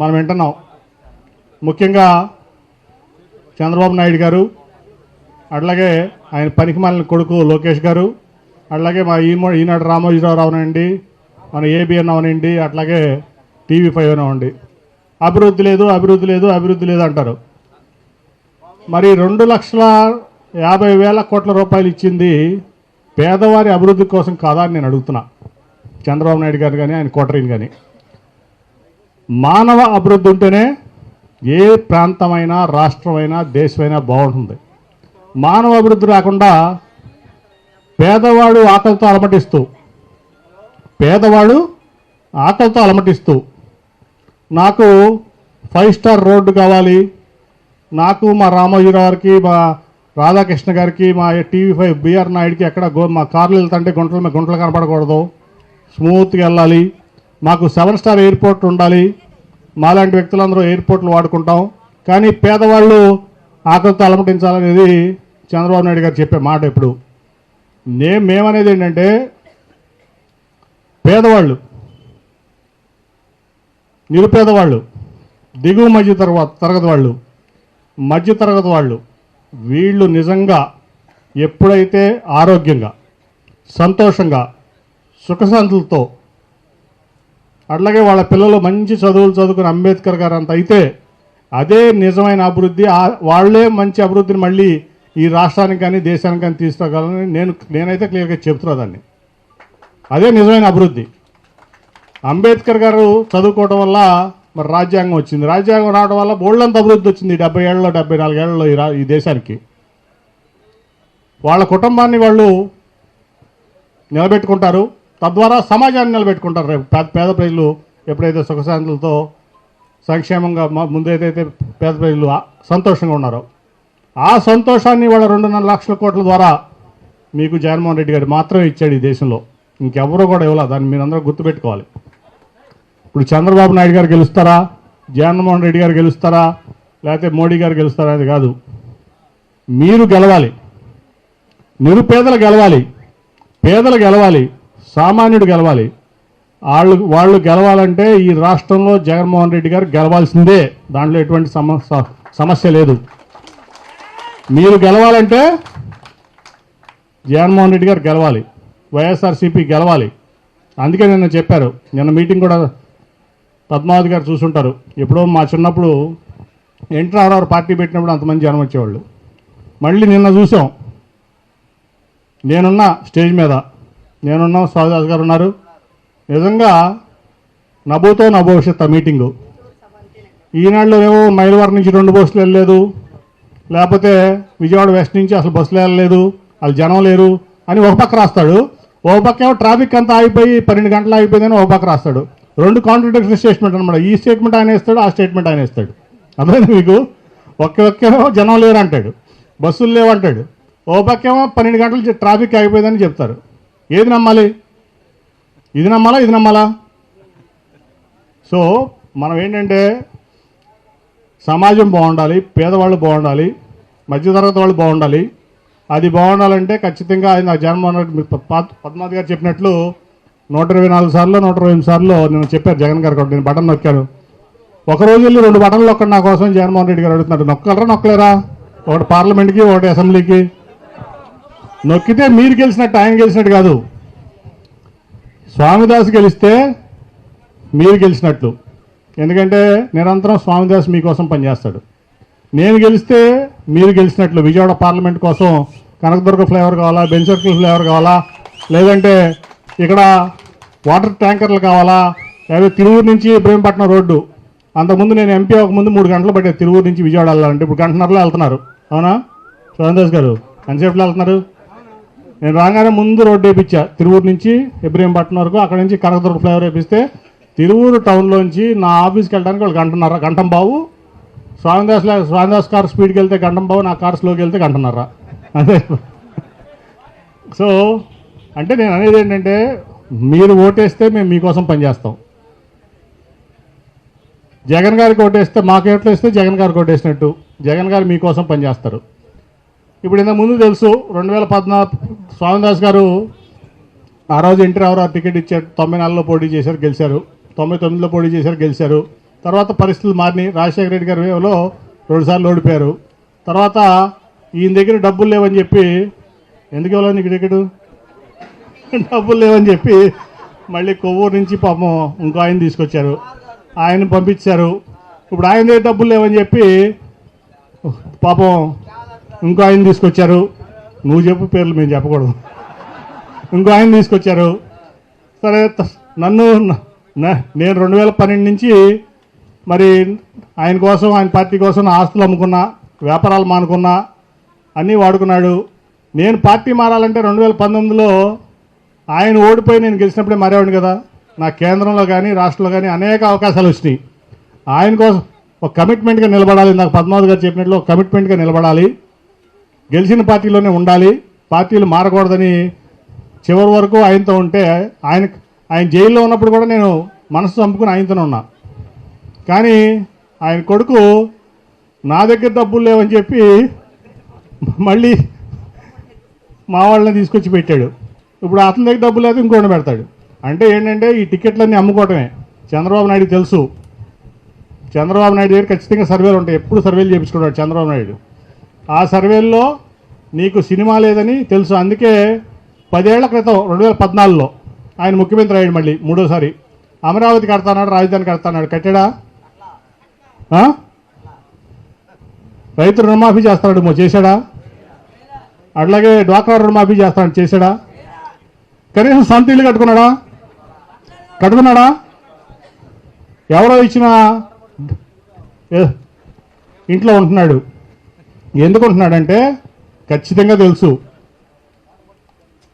మనం వింటున్నాం. ముఖ్యంగా చంద్రబాబు నాయుడు గారు అట్లాగే ఆయన పనికిమాలిన కొడుకు లోకేష్ గారు అట్లాగే మా ఈ ఈనాడు రామోజీరావు అవనండి మన ఏబిఎన్ అవనండి అట్లాగే టీవీ ఫైవ్ అవనండి అభివృద్ధి లేదు అభివృద్ధి లేదు అభివృద్ధి లేదు అంటారు. మరి రెండు లక్షల యాభై వేల కోట్ల రూపాయలు ఇచ్చింది పేదవారి అభివృద్ధి కోసం కాదా అని నేను అడుగుతున్నా. చంద్రబాబు నాయుడు గారు కానీ ఆయన కోటరీని కానీ మానవ అభివృద్ధి ఉంటేనే ఏ ప్రాంతమైనా రాష్ట్రమైనా దేశమైనా బాగుంటుంది. మానవ అభివృద్ధి రాకుండా పేదవాడు ఆకలితో అలమటిస్తూ పేదవాడు ఆకలితో అలమటిస్తూ నాకు ఫైవ్ స్టార్ రోడ్డు కావాలి నాకు మా రామోజీరావు గారికి మా రాధాకృష్ణ గారికి మా టీవీ ఫైవ్ బీఆర్ నాయుడికి ఎక్కడ గో మా కార్లు వెళ్తుంటే గుంటలు మీద గుంటలు కనపడకూడదు. స్మూత్గా వెళ్ళాలి. మాకు సెవెన్ స్టార్ ఎయిర్పోర్ట్ ఉండాలి. మాలాంటి వ్యక్తులందరూ ఎయిర్పోర్ట్లు వాడుకుంటాం. కానీ పేదవాళ్ళు ఆకలితో అలమటించాలనేది చంద్రబాబు నాయుడు గారు చెప్పే మాట ఎప్పుడు నే మేమనేది ఏంటంటే పేదవాళ్ళు నిరుపేదవాళ్ళు దిగువ మధ్య తర్వాత తరగతి వాళ్ళు మధ్య తరగతి వాళ్ళు వీళ్ళు నిజంగా ఎప్పుడైతే ఆరోగ్యంగా సంతోషంగా సుఖశాంతులతో అట్లాగే వాళ్ళ పిల్లలు మంచి చదువులు చదువుకుని అంబేద్కర్ గారు అంత అయితే అదే నిజమైన అభివృద్ధి వాళ్ళే వాళ్ళే మంచి అభివృద్ధిని మళ్ళీ ఈ రాష్ట్రానికి కానీ దేశానికి కానీ తీసుకోగలని నేను నేనైతే క్లియర్గా చెబుతున్నా దాన్ని. అదే నిజమైన అభివృద్ధి. అంబేద్కర్ గారు చదువుకోవడం వల్ల మరి రాజ్యాంగం వచ్చింది. రాజ్యాంగం రావడం వల్ల బోళ్ళంత అభివృద్ధి వచ్చింది డెబ్బై ఏళ్ళలో డెబ్బై నాలుగేళ్ళలో ఈ ఈ దేశానికి. వాళ్ళ కుటుంబాన్ని వాళ్ళు నిలబెట్టుకుంటారు. తద్వారా సమాజాన్ని నిలబెట్టుకుంటారు రేపు. పేద పేద ప్రజలు ఎప్పుడైతే సుఖశాంతులతో సంక్షేమంగా మ- ముందైతే పేద ప్రజలు సంతోషంగా ఉన్నారో ఆ సంతోషాన్ని వాళ్ళ రెండున్నర లక్షల కోట్ల ద్వారా మీకు జగన్మోహన్ రెడ్డి గారు మాత్రమే ఇచ్చాడు ఈ దేశంలో. ఇంకెవరో కూడా ఇవ్వాల. దాన్ని మీరందరూ గుర్తుపెట్టుకోవాలి. ఇప్పుడు చంద్రబాబు నాయుడు గారు గెలుస్తారా? జగన్మోహన్ రెడ్డి గారు గెలుస్తారా? లేకపోతే మోడీ గారు గెలుస్తారా అనేది కాదు. మీరు గెలవాలి. నిరుపేదలు గెలవాలి. పేదలు గెలవాలి. సామాన్యుడు గెలవాలి. వాళ్ళు వాళ్ళు గెలవాలంటే ఈ రాష్ట్రంలో జగన్మోహన్ రెడ్డి గారు గెలవాల్సిందే. దాంట్లో ఎటువంటి సమస్య సమస్య లేదు. మీరు గెలవాలంటే జగన్మోహన్ రెడ్డి గారు గెలవాలి. వైఎస్ఆర్సీపీ గెలవాలి. అందుకే నిన్న చెప్పారు. నిన్న మీటింగ్ కూడా పద్మావతి గారు చూసుంటారు. ఎప్పుడో మా చిన్నప్పుడు ఎన్టీ రామారావు పార్టీ పెట్టినప్పుడు అంతమంది జనం వచ్చేవాళ్ళు. మళ్ళీ నిన్న చూసాం. నేనున్న స్టేజ్ మీద. నేనున్నాం స్వామిదాస్ గారు ఉన్నారు. నిజంగా నభూతో నభవిష్యత్ మీటింగు. ఈనాడులో ఏమో మైలవరం నుంచి రెండు బస్సులు వెళ్ళలేదు. లేకపోతే విజయవాడ వెస్ట్ నుంచి అసలు బస్సులు వెళ్ళలేదు. వాళ్ళు జనం లేరు అని ఒక పక్క రాస్తాడు. ఒక పక్క ఏమో ట్రాఫిక్ అంతా ఆగిపోయి పన్నెండు గంటలు ఆగిపోయిందని ఒక పక్క రాస్తాడు. రెండు కాంట్రడిక్షన్ స్టేట్మెంట్ అనమాట. ఈ స్టేట్మెంట్ ఆయన ఇస్తాడు ఆ స్టేట్మెంట్ ఆయన ఇస్తాడు అర్థమైంది మీకు? ఒకే ఒక్కేమో జనం లేరు అంటాడు బస్సులు లేవు అంటాడు ఓ పక్కేమో పన్నెండు గంటలు ట్రాఫిక్ ఆగిపోయిందని చెప్తారు. ఏది నమ్మాలి? ఇది నమ్మాలా ఇది నమ్మాలా? సో మనం ఏంటంటే సమాజం బాగుండాలి పేదవాళ్ళు బాగుండాలి మధ్యతరగతి వాళ్ళు బాగుండాలి. అది బాగుండాలంటే ఖచ్చితంగా ఆయన జగన్మోహన్ రెడ్డి పద్- పద్మావతి గారు చెప్పినట్లు నూట ఇరవై నాలుగు సార్లు నూట ఇరవై ఎనిమిది సార్లు నేను చెప్పారు జగన్ గారు కూడా నేను బటన్ నొక్కాను. ఒక రోజు వెళ్ళి రెండు బటన్లు ఒక్కడు నా కోసం జగన్మోహన్ రెడ్డి గారు అడుగుతున్నాడు నొక్కలరా నొక్కలేరా? ఒకటి పార్లమెంట్కి ఒకటి అసెంబ్లీకి. నొక్కితే మీరు గెలిచినట్టు ఆయన గెలిచినట్టు కాదు. స్వామిదాస్ గెలిస్తే మీరు గెలిచినట్లు ఎందుకంటే నిరంతరం స్వామిదాస్ మీకోసం పనిచేస్తాడు. నేను గెలిస్తే మీరు గెలిచినట్లు. విజయవాడ పార్లమెంట్ కోసం కనకదుర్గ ఫ్లేవర్ కావాలా బెంచ్ ఫ్లేవర్ కావాలా లేదంటే ఇక్కడ వాటర్ ట్యాంకర్లు కావాలా లేదా తిరువూరు నుంచి ఇబ్రహీంపట్నం రోడ్డు. అంతకుముందు నేను ఎంపీ ముందు మూడు గంటలు పట్టేది తిరువూరు నుంచి విజయవాడ వెళ్ళాలంటే. ఇప్పుడు గంటన్నరలో వెళ్తున్నారు. అవునా? స్వామిదాస్ గారు ఎంతసేపులో వెళ్తున్నారు? నేను రాగానే ముందు రోడ్డు వేయించా తిరువూరు నుంచి ఇబ్రహీంపట్నం వరకు అక్కడ నుంచి కనకదుర్గ ఫ్లైఓవర్ వేపిస్తే తిరువూరు టౌన్లోంచి నా ఆఫీస్కి వెళ్ళడానికి వాళ్ళు గంటన్నర గంటం బావు స్వామిదాస్ స్వామిదాస్ కార్ స్పీడ్కి వెళ్తే గంటం బావు నా కార్ స్లోకి వెళ్తే గంటన్నర. అదే. సో అంటే నేను అనేది ఏంటంటే మీరు ఓటేస్తే మేము మీకోసం పనిచేస్తాం జగన్ గారికి ఓటేస్తే మాకు ఇస్తే జగన్ గారికి ఓటేసినట్టు. జగన్ గారు మీకోసం పనిచేస్తారు ఇప్పుడు ఇంత ముందు తెలుసు రెండు వేల పద్నాలుగు స్వామిదాస్ గారు ఆ రోజు ఎన్టీ రామారావు టికెట్ ఇచ్చారు. తొంభై నాలుగులో పోటీ చేశారు గెలిచారు. తొంభై తొమ్మిదిలో పోటీ చేశారు గెలిచారు. తర్వాత పరిస్థితులు మారినాయి. రాజశేఖర రెడ్డి గారి వేవలో రెండుసార్లు ఓడిపోయారు. తర్వాత ఈయన దగ్గర డబ్బులు లేవని చెప్పి ఎందుకు ఇవ్వాలి నీకు టికెట్ డబ్బులు లేవని చెప్పి మళ్ళీ కొవ్వూరు నుంచి పాపం ఇంకో ఆయన తీసుకొచ్చారు. ఆయన పంపించారు. ఇప్పుడు ఆయన దగ్గర డబ్బులు లేవని చెప్పి పాపం ఇంకో ఆయన తీసుకొచ్చారు. నువ్వు చెప్పు పేర్లు మేము చెప్పకూడదు. ఇంకో ఆయన తీసుకొచ్చారు. సరే నన్ను నేను రెండు వేల పన్నెండు నుంచి మరి ఆయన కోసం ఆయన పార్టీ కోసం ఆస్తులు అమ్ముకున్నా వ్యాపారాలు మానుకున్నా అన్నీ వాడుకున్నాడు. నేను పార్టీ మారాలంటే రెండు వేల పంతొమ్మిదిలో ఆయన ఓడిపోయి నేను గెలిచినప్పుడే మారేవాడిని కదా. నా కేంద్రంలో కానీ రాష్ట్రంలో కానీ అనేక అవకాశాలు వచ్చినాయి. ఆయన కోసం ఒక కమిట్మెంట్గా నిలబడాలి. నాకు పద్మావతి గారు చెప్పినట్లు ఒక కమిట్మెంట్గా నిలబడాలి. గెలిచిన పార్టీలోనే ఉండాలి. పార్టీలు మారకూడదని చివరి వరకు ఆయనతో ఉంటే ఆయన ఆయన జైల్లో ఉన్నప్పుడు కూడా నేను మనసు చంపుకుని ఆయనతోనే ఉన్నా. కానీ ఆయన కొడుకు నా దగ్గర డబ్బులు లేవని చెప్పి మళ్ళీ మా వాళ్ళని తీసుకొచ్చి పెట్టాడు. ఇప్పుడు అతని దగ్గర డబ్బులు లేదు ఇంకోటి పెడతాడు. అంటే ఏంటంటే ఈ టికెట్లన్నీ అమ్ముకోవటమే. చంద్రబాబు నాయుడు తెలుసు. చంద్రబాబు నాయుడు దగ్గర ఖచ్చితంగా సర్వేలు ఉంటాయి. ఎప్పుడు సర్వేలు చేయించుకున్నాడు చంద్రబాబు నాయుడు. ఆ సర్వేల్లో నీకు సినిమా లేదని తెలుసు. అందుకే పదేళ్ళ క్రితం రెండు వేల పద్నాలుగులో ఆయన ముఖ్యమంత్రి అయ్యాడు మళ్ళీ మూడోసారి. అమరావతి కడతానాడు రాజధాని కడతానాడు. కట్టాడా? రైతు రుణమాఫీ చేస్తాడు మో చేశాడా? అట్లాగే డ్వాక్రా రుణమాఫీ చేస్తాడు చేశాడా? కనీసం సొంత ఇల్లు కట్టుకున్నాడా? కట్టుకున్నాడా ఎవరో ఇచ్చిన ఇంట్లో ఉంటున్నాడు. ఎందుకుంటున్నాడంటే ఖచ్చితంగా తెలుసు.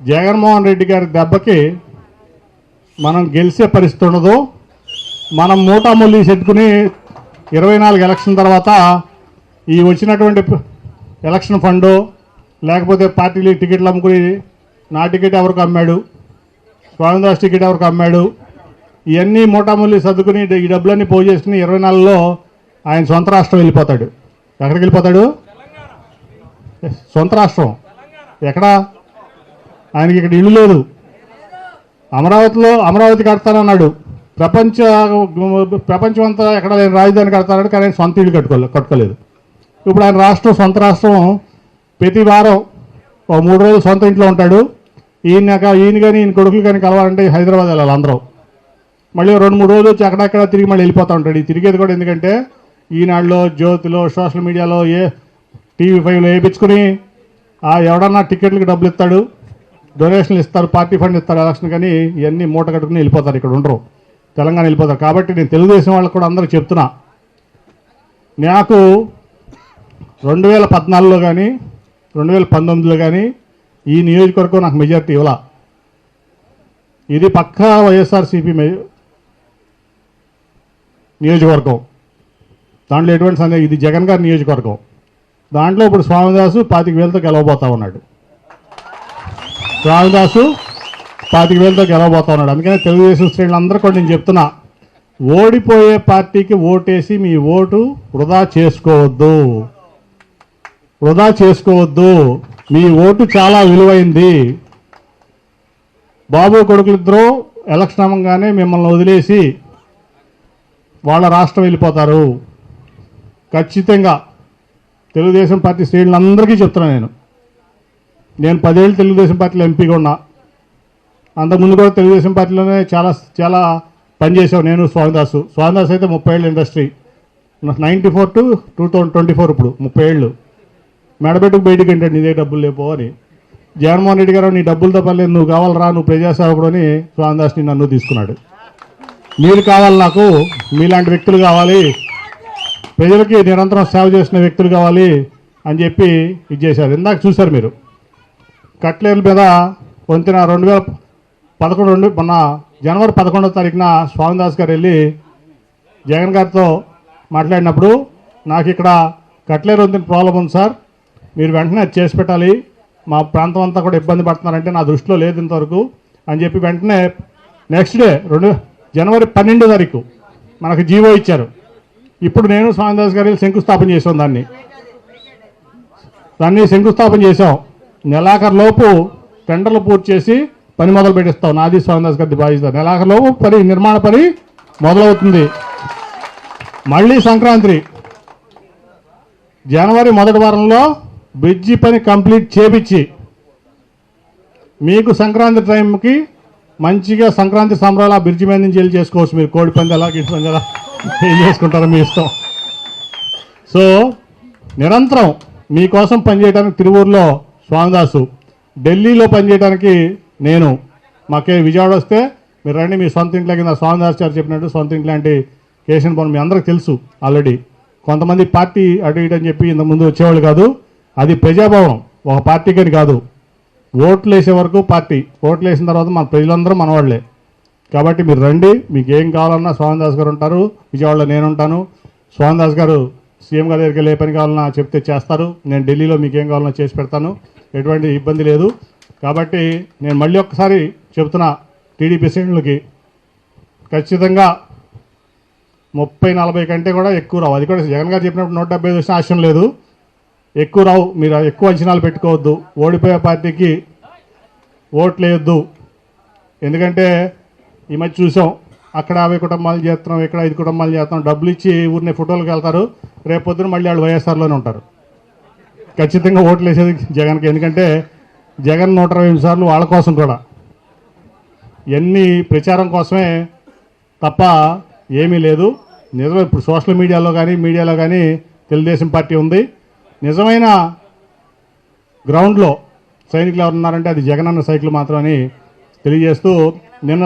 జగన్మోహన్ రెడ్డి గారి దెబ్బకి మనం గెలిచే పరిస్థితి ఉండదు. మనం మూటామూలి చెట్టుకుని ఇరవై నాలుగు ఎలక్షన్ తర్వాత ఈ వచ్చినటువంటి ఎలక్షన్ ఫండు లేకపోతే పార్టీలు టికెట్లు అమ్ముకుని నా టికెట్ ఎవరికి అమ్మాడు? స్వామిదాస్ టికెట్ ఎవరికి అమ్మాడు? ఇవన్నీ మూటామూలి సర్దుకుని ఈ డబ్బులన్నీ పోజేసుకుని ఇరవై నాలుగులో ఆయన సొంత రాష్ట్రం వెళ్ళిపోతాడు. ఎక్కడికి వెళ్ళిపోతాడు? సొంత రాష్ట్రం. ఎక్కడా? ఆయనకి ఇక్కడ ఇల్లు లేదు. అమరావతిలో అమరావతి కడతానన్నాడు. ప్రపంచ ప్రపంచం అంతా ఎక్కడ లేని రాజధాని కడతానన్నాడు కానీ ఆయన సొంత ఇల్లు కట్టుకోలే కట్టుకోలేదు. ఇప్పుడు ఆయన రాష్ట్రం సొంత రాష్ట్రం ప్రతి వారం ఓ మూడు రోజులు సొంత ఇంట్లో ఉంటాడు. ఈయన ఈయన కానీ ఈయన కొడుకులు కానీ కలవాలంటే హైదరాబాద్ వెళ్ళాలి అందరూ. మళ్ళీ రెండు మూడు రోజులు వచ్చి అక్కడక్కడ తిరిగి మళ్ళీ వెళ్ళిపోతూ ఉంటాడు. ఈ తిరిగేది కూడా ఎందుకంటే ఈనాడులో జ్యోతిలో సోషల్ మీడియాలో ఏ టీవీ ఫైవ్లో వేయించుకుని ఆ ఎవడన్నా టికెట్లకు డబ్బులు ఇస్తాడు డొనేషన్లు ఇస్తారు పార్టీ ఫండ్ ఇస్తారు ఎలక్షన్ కానీ ఇవన్నీ మూట కట్టుకుని వెళ్ళిపోతారు ఇక్కడ ఉండరు. తెలంగాణ వెళ్ళిపోతారు. కాబట్టి నేను తెలుగుదేశం వాళ్ళకి కూడా అందరూ చెప్తున్నా. నాకు రెండు వేల పద్నాలుగులో కానీ రెండు వేల పంతొమ్మిదిలో కానీ ఈ నియోజకవర్గం నాకు మెజార్టీ ఇవ్వాల. ఇది పక్కా వైఎస్ఆర్సీపీ మె నియోజకవర్గం. దాంట్లో ఎటువంటి సందేహం ఇది జగన్ గారి నియోజకవర్గం. దాంట్లో ఇప్పుడు స్వామిదాసు పాతిక వేలతో గెలవబోతా ఉన్నాడు. స్వామిదాసు పాతిక వేలతో గెలవబోతా ఉన్నాడు. అందుకనే తెలుగుదేశం శ్రేణులందరూ కూడా నేను చెప్తున్నా ఓడిపోయే పార్టీకి ఓటేసి మీ ఓటు వృధా చేసుకోవద్దు. వృధా చేసుకోవద్దు. మీ ఓటు చాలా విలువైంది. బాబు కొడుకులిద్దరూ ఎలక్షన్ అవ్వగానే మిమ్మల్ని వదిలేసి వాళ్ళ రాష్ట్రం వెళ్ళిపోతారు. ఖచ్చితంగా తెలుగుదేశం పార్టీ శ్రేణులందరికీ చెప్తున్నా నేను. నేను పదేళ్ళు తెలుగుదేశం పార్టీలో ఎంపీగా ఉన్నా. అంతకుముందు కూడా తెలుగుదేశం పార్టీలోనే చాలా చాలా పనిచేసావు నేను స్వామిదాసు. స్వామిదాస్ అయితే ముప్పై ఏళ్ళు industry. Ninety four to two thousand twenty four ఇప్పుడు ముప్పై ఏళ్ళు. మెడబెట్టుకు బయటికి ఏంటంటే నీదే డబ్బులు లేపో అని. జగన్మోహన్ రెడ్డి గారు నీ డబ్బులతో పర్లేదు నువ్వు కావాలరా నువ్వు ప్రజాసేవకుడు అని స్వామిదాస్ని నన్ను తీసుకున్నాడు. మీరు కావాలి నాకు మీలాంటి వ్యక్తులు కావాలి. ప్రజలకి నిరంతరం సేవ చేసిన వ్యక్తులు కావాలి అని చెప్పి ఇది చేశారు. ఇందాక చూశారు మీరు. కట్లేల మీద వంతెన రెండు వేల పదకొండు రెండు మొన్న జనవరి పదకొండవ తారీఖున స్వామిదాస్ గారు వెళ్ళి జగన్ గారితో మాట్లాడినప్పుడు నాకు ఇక్కడ కట్లేరు వంతెన ప్రాబ్లం ఉంది సార్. మీరు వెంటనే అది చేసి పెట్టాలి. మా ప్రాంతం అంతా కూడా ఇబ్బంది పడుతున్నారంటే నా దృష్టిలో లేదు ఇంతవరకు అని చెప్పి వెంటనే నెక్స్ట్ డే రెండు జనవరి పన్నెండో తారీఖు మనకు జీవో ఇచ్చారు. ఇప్పుడు నేను స్వామిదాస్ గారి శంకుస్థాపన చేసాం దాన్ని. దాన్ని శంకుస్థాపన చేసాం నెలాఖరులోపు టెండర్లు పూర్తి చేసి పని మొదలు పెట్టిస్తాం. నాది స్వామిదాస్ గారి బాధ్యత. నెలాఖరులోపు పని నిర్మాణ పని మొదలవుతుంది. మళ్ళీ సంక్రాంతి. జనవరి మొదటి వారంలో బ్రిడ్జి పని కంప్లీట్ చేపించి మీకు సంక్రాంతి టైంకి మంచిగా సంక్రాంతి సంబరాలు ఆ బ్రిడ్జి మీద నుంచి వెళ్ళి చేసుకోవచ్చు మీరు. కోడి పందాలా గిట్టి పందాలా. ఏం చేసుకుంటారో మీ ఇష్టం. సో నిరంతరం మీకోసం పనిచేయడానికి తిరువూరులో స్వామిదాసు ఢిల్లీలో పనిచేయడానికి నేను. మాకే విజయవాడ వస్తే మీరు రండి మీ సొంత ఇంట్లో కింద స్వామిదాస్ గారు చెప్పినట్టు సొంత ఇంట్లాంటి లాంటి భవన్ మీ అందరికి తెలుసు ఆల్రెడీ కొంతమంది పార్టీ అటు ఇటు అని చెప్పి ఇంత ముందు వచ్చేవాళ్ళు కాదు. అది ప్రజాభవనం ఒక పార్టీకి కాదు. ఓట్లు వేసే వరకు పార్టీ. ఓట్లు వేసిన తర్వాత మన ప్రజలందరూ మనవాళ్ళే. కాబట్టి మీరు రండి. మీకు ఏం కావాలన్నా స్వామిదాస్ గారు ఉంటారు. విజయవాడలో నేను ఉంటాను స్వామిదాస్ గారు సీఎం గారి దగ్గరికి ఏ పని కావాలన్నా చెప్తే చేస్తారు. నేను ఢిల్లీలో మీకు ఏం కావాలన్నా చేసి పెడతాను. ఎటువంటి ఇబ్బంది లేదు. కాబట్టి నేను మళ్ళీ ఒక్కసారి చెప్తున్నా టీడీపీ శ్రేణులకి ఖచ్చితంగా ముప్పై నలభై కంటే కూడా ఎక్కువ రావు. అది కూడా జగన్ గారు చెప్పినప్పుడు నూట డెబ్బై ఐదు వచ్చిన ఆశయం లేదు. ఎక్కువ రావు. మీరు ఎక్కువ అంచనాలు పెట్టుకోవద్దు. ఓడిపోయే పార్టీకి ఓట్లేయొద్దు ఎందుకంటే ఈ మధ్య చూసాం. అక్కడ అవి కుటుంబాలు చేస్తున్నాం ఇక్కడ ఐదు కుటుంబాలు చేస్తాం డబ్బులు ఇచ్చి ఊరిని ఫోటోలకు వెళ్తారు. రేపు పొద్దున మళ్ళీ వాళ్ళు వైఎస్ఆర్లోనే ఉంటారు. ఖచ్చితంగా ఓట్లు వేసేది జగన్కి. ఎందుకంటే జగన్ నూట ఇరవై సార్లు వాళ్ళ కోసం కూడా. ఎన్ని ప్రచారం కోసమే తప్ప ఏమీ లేదు. నిజమే ఇప్పుడు సోషల్ మీడియాలో కానీ మీడియాలో కానీ తెలుగుదేశం పార్టీ ఉంది. నిజమైన గ్రౌండ్లో సైనికులు ఎవరు ఉన్నారంటే అది జగన్ అన్న సైకిల్ మాత్రమని తెలియజేస్తూ నిన్న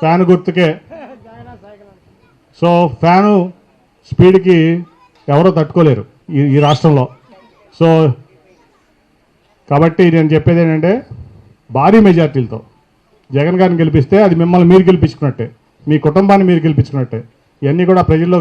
ఫ్యాన్ గుర్తుకే. సో ఫ్యాను స్పీడ్కి ఎవరో తట్టుకోలేరు ఈ ఈ రాష్ట్రంలో. సో కాబట్టి నేను చెప్పేది ఏంటంటే భారీ మెజార్టీలతో. జగన్ గారిని గెలిపిస్తే అది మిమ్మల్ని మీరు గెలిపించుకున్నట్టే. మీ కుటుంబాన్ని మీరు గెలిపించుకున్నట్టే. ఇవన్నీ కూడా ప్రజల్లో